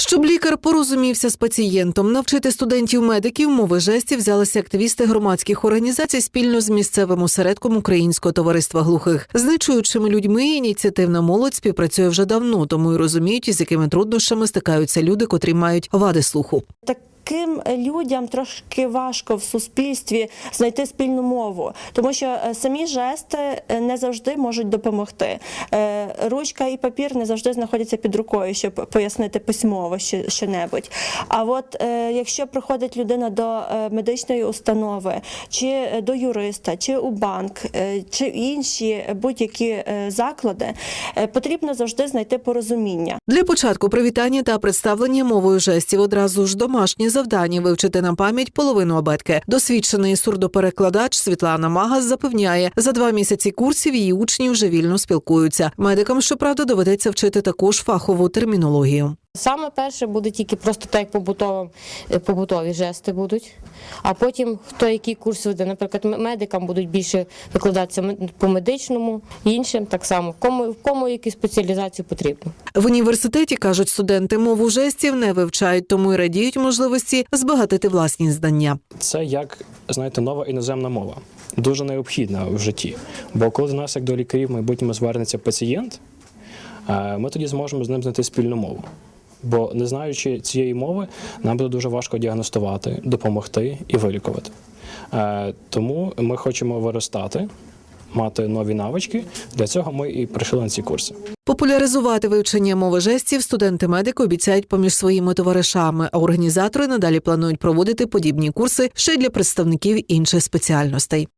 Щоб лікар порозумівся з пацієнтом, навчити студентів медиків мови жестів взялися активісти громадських організацій спільно з місцевим осередком Українського товариства глухих. З нечуючими людьми ініціативна молодь співпрацює вже давно, тому й розуміють, з якими труднощами стикаються люди, котрі мають вади слуху. Таким людям трошки важко в суспільстві знайти спільну мову, тому що е, самі жести е, не завжди можуть допомогти. Е, Ручка і папір не завжди знаходяться під рукою, щоб пояснити письмово що- щонебудь. А от якщо приходить людина до медичної установи, чи до юриста, чи у банк, чи інші будь-які заклади, потрібно завжди знайти порозуміння. Для початку привітання та представлення мовою жестів одразу ж домашні завдання вивчити на пам'ять половину абетки. Досвідчений сурдоперекладач Світлана Магас запевняє, за два місяці курсів її учні вже вільно спілкуються. Медикам, щоправда, доведеться вчити також фахову термінологію. Саме перше буде тільки просто так, як побутово, е, побутові жести будуть. А потім хто які курси веде, наприклад, медикам будуть більше викладатися по медичному, іншим так само. Кому кому яку спеціалізацію потрібно. В університеті кажуть, студенти мову жестів не вивчають, тому й радіють можливості збагатити власні знання. це як знаєте, нова іноземна мова, дуже необхідна в житті. Бо коли до нас, як до лікарів, в майбутньому звернеться пацієнт, е, ми тоді зможемо з ним знайти спільну мову. Бо не знаючи цієї мови, нам буде дуже важко діагностувати, допомогти і вилікувати. Е, Тому ми хочемо виростати, мати нові навички. Для цього ми і прийшли на ці курси. Популяризувати вивчення мови жестів студенти медики обіцяють поміж своїми товаришами, а організатори надалі планують проводити подібні курси ще й для представників інших спеціальностей.